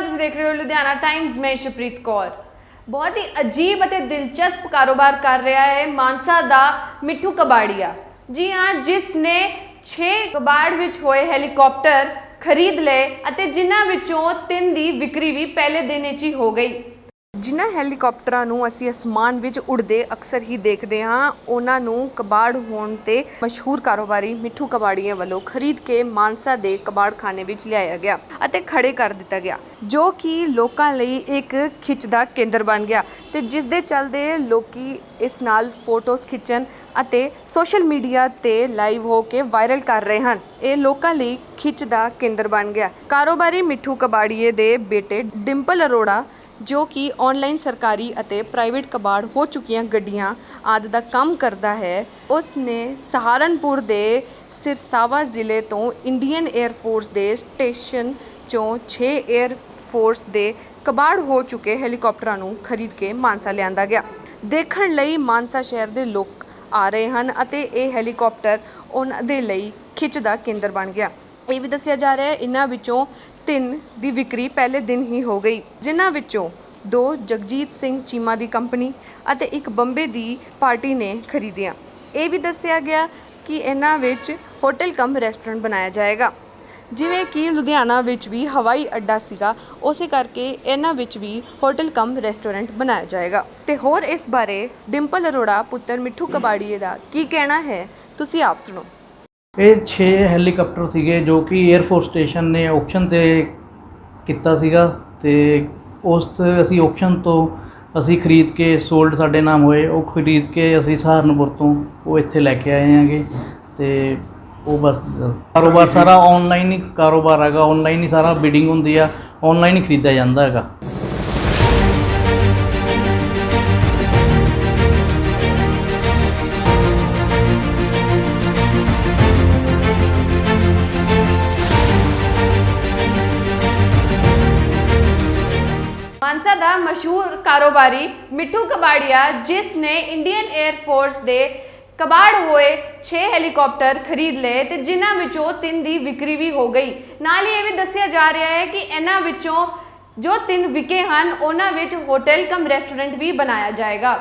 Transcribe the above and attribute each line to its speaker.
Speaker 1: ਸਤਿ ਤੁਸੀਂ ਦੇਖ ਰਹੇ ਹੋ ਲੁਧਿਆਣਾ ਟਾਈਮਜ਼ ਮੈਂ ਸ਼ਪ੍ਰੀਤ ਕੌਰ। ਬਹੁਤ ਹੀ ਅਜੀਬ ਅਤੇ ਦਿਲਚਸਪ ਕਾਰੋਬਾਰ ਕਰ ਰਿਹਾ ਹੈ ਮਾਨਸਾ ਦਾ ਮਿੱਠੂ ਕਬਾੜੀਆ। ਜੀ ਹਾਂ, ਜਿਸ ਨੇ 6 ਕਬਾੜ ਵਿੱਚ ਹੋਏ ਹੈਲੀਕਾਪਟਰ ਖਰੀਦ ਲਏ ਅਤੇ ਜਿਨ੍ਹਾਂ ਵਿੱਚੋਂ 3 ਦੀ ਵਿਕਰੀ ਵੀ ਪਹਿਲੇ ਦਿਨ ਵਿੱਚ ਹੀ ਹੋ ਗਈ। ਜਿਨ੍ਹਾਂ ਹੈਲੀਕਾਪਟਰਾਂ ਨੂੰ ਅਸੀਂ ਅਸਮਾਨ ਵਿੱਚ ਉੜਦੇ ਅਕਸਰ ਹੀ ਦੇਖਦੇ ਹਾਂ, ਉਹਨਾਂ ਨੂੰ ਕਬਾੜ ਹੋਣ ਤੇ ਮਸ਼ਹੂਰ ਕਾਰੋਬਾਰੀ ਮਿੱਠੂ ਕਬਾੜੀਆਂ ਵੱਲੋਂ ਖਰੀਦ ਕੇ ਮਾਨਸਾ ਦੇ ਕਬਾੜਖਾਨੇ ਵਿੱਚ ਲਿਆਇਆ ਗਿਆ ਅਤੇ ਖੜੇ ਕਰ ਦਿੱਤਾ ਗਿਆ, ਜੋ ਕਿ ਲੋਕਾਂ ਲਈ ਇੱਕ ਖਿੱਚ ਦਾ ਕੇਂਦਰ ਬਣ ਗਿਆ ਤੇ ਜਿਸ ਦੇ ਚੱਲਦੇ ਲੋਕੀ ਇਸ ਨਾਲ ਫੋਟੋਜ਼ ਖਿੱਚਣ ਅਤੇ ਸੋਸ਼ਲ ਮੀਡੀਆ ਤੇ ਲਾਈਵ ਹੋ ਕੇ ਵਾਇਰਲ ਕਰ ਰਹੇ ਹਨ। ਇਹ ਲੋਕਾਂ ਲਈ ਖਿੱਚ ਦਾ ਕੇਂਦਰ ਬਣ ਗਿਆ। ਕਾਰੋਬਾਰੀ ਮਿੱਠੂ ਕਬਾੜੀਏ ਦੇ ਬੇਟੇ ਡਿੰਪਲ ਅਰੋੜਾ ਜੋ ਕਿ ਆਨਲਾਈਨ ਸਰਕਾਰੀ ਅਤੇ ਪ੍ਰਾਈਵੇਟ ਕਬਾੜ ਹੋ ਚੁੱਕੀਆਂ ਗੱਡੀਆਂ ਆਦਿ ਦਾ ਕੰਮ ਕਰਦਾ ਹੈ ਉਸ ਨੇ ਸਹਾਰਨਪੁਰ ਦੇ ਸਿਰਸਾਵਾ ਜ਼ਿਲ੍ਹੇ ਤੋਂ ਇੰਡੀਅਨ 에ਅਰ ਫੋਰਸ ਦੇ ਸਟੇਸ਼ਨ ਚੋਂ 6 에ਅਰ ਫੋਰਸ ਦੇ ਕਬਾੜ ਹੋ ਚੁੱਕੇ ਹੈਲੀਕਾਪਟਰਾਂ ਨੂੰ ਖਰੀਦ ਕੇ ਮਾਨਸਾ ਲਿਆਂਦਾ ਗਿਆ। ਦੇਖਣ ਲਈ ਮਾਨਸਾ ਸ਼ਹਿਰ ਦੇ ਲੋਕ ਆ ਰਹੇ ਹਨ ਅਤੇ ਇਹ ਹੈਲੀਕਾਪਟਰ ਉਹਨਾਂ ਦੇ ਲਈ ਖਿੱਚ ਦਾ ਕੇਂਦਰ ਬਣ ਗਿਆ। ਇਹ ਵੀ ਦੱਸਿਆ ਜਾ ਰਿਹਾ ਹੈ, ਇਹਨਾਂ ਵਿੱਚੋਂ ਤਿੰਨ ਦੀ ਵਿਕਰੀ ਪਹਿਲੇ ਦਿਨ ਹੀ ਹੋ ਗਈ, ਜਿਨ੍ਹਾਂ ਵਿੱਚੋਂ ਦੋ ਜਗਜੀਤ ਸਿੰਘ ਚੀਮਾ ਦੀ ਕੰਪਨੀ ਅਤੇ ਇੱਕ ਬੰਬੇ ਦੀ ਪਾਰਟੀ ਨੇ ਖਰੀਦੀਆਂ। ਇਹ ਵੀ ਦੱਸਿਆ ਗਿਆ ਕਿ ਇਹਨਾਂ ਵਿੱਚ ਹੋਟਲ ਕਮ ਰੈਸਟੋਰੈਂਟ ਬਣਾਇਆ ਜਾਏਗਾ। ਜਿਵੇਂ ਕਿ ਲੁਧਿਆਣਾ ਵਿੱਚ ਵੀ ਹਵਾਈ ਅੱਡਾ ਸੀਗਾ, ਉਸੇ ਕਰਕੇ ਇਹਨਾਂ ਵਿੱਚ ਵੀ ਹੋਟਲ ਕਮ ਰੈਸਟੋਰੈਂਟ ਬਣਾਇਆ ਜਾਏਗਾ। ਤੇ ਹੋਰ ਇਸ ਬਾਰੇ ਡਿੰਪਲ ਅਰੋੜਾ ਪੁੱਤਰ ਮਿੱਠੂ ਕਬਾੜੀਏ ਦਾ ਕੀ ਕਹਿਣਾ ਹੈ, ਤੁਸੀਂ ਆਪ ਸੁਣੋ।
Speaker 2: ਇਹ 6 ਹੈਲੀਕਾਪਟਰ ਸੀਗੇ ਜੋ ਕਿ 에ਅਰ ਫੋਰਸ ਸਟੇਸ਼ਨ ਨੇ ਆਕਸ਼ਨ ਤੇ ਕੀਤਾ ਸੀਗਾ ਤੇ ਉਸ ਤੇ ਅਸੀਂ ਆਕਸ਼ਨ ਤੋਂ ਅਸੀਂ ਖਰੀਦ ਕੇ ਸੋਲਡ ਸਾਡੇ ਨਾਮ ਹੋਏ। ਉਹ ਖਰੀਦ ਕੇ ਅਸੀਂ ਸਹਾਰਨਪੁਰ ਤੋਂ ਉਹ ਇੱਥੇ ਲੈ ਕੇ ਆਏ ਹਾਂਗੇ ਤੇ ਉਹ ਬਸ ਕਾਰੋਬਾਰ ਸਾਰਾ ਆਨਲਾਈਨ ਹੀ ਕਾਰੋਬਾਰ ਹੈਗਾ। ਆਨਲਾਈਨ ਹੀ ਸਾਰਾ ਬਿਡਿੰਗ ਹੁੰਦੀ ਆ। ਆਨਲਾਈਨ ਹੀ ਖਰੀਦਿਆ ਜਾਂਦਾ ਹੈਗਾ।
Speaker 1: ਮਾਨਸਾ ਦਾ ਮਸ਼ਹੂਰ ਕਾਰੋਬਾਰੀ ਮਿੱਠੂ ਕਬਾੜੀਆ, ਜਿਸ ਨੇ ਇੰਡੀਅਨ 에ਅਰ ਫੋਰਸ ਦੇ ਕਬਾੜ ਹੋਏ 6 ਹੈਲੀਕਾਪਟਰ ਖਰੀਦ ਲਏ ਤੇ ਜਿਨ੍ਹਾਂ ਵਿੱਚੋਂ 3 ਦੀ ਵਿਕਰੀ ਵੀ ਹੋ ਗਈ। ਨਾਲ ਹੀ ਇਹ ਵੀ ਦੱਸਿਆ ਜਾ ਰਿਹਾ ਹੈ ਕਿ ਇਹਨਾਂ ਵਿੱਚੋਂ ਜੋ ਤਿੰਨ ਵਿਕੇ ਹਨ, ਉਹਨਾਂ ਵਿੱਚ ਹੋਟਲ ਕਮ ਰੈਸਟੋਰੈਂਟ ਵੀ ਬਣਾਇਆ ਜਾਏਗਾ।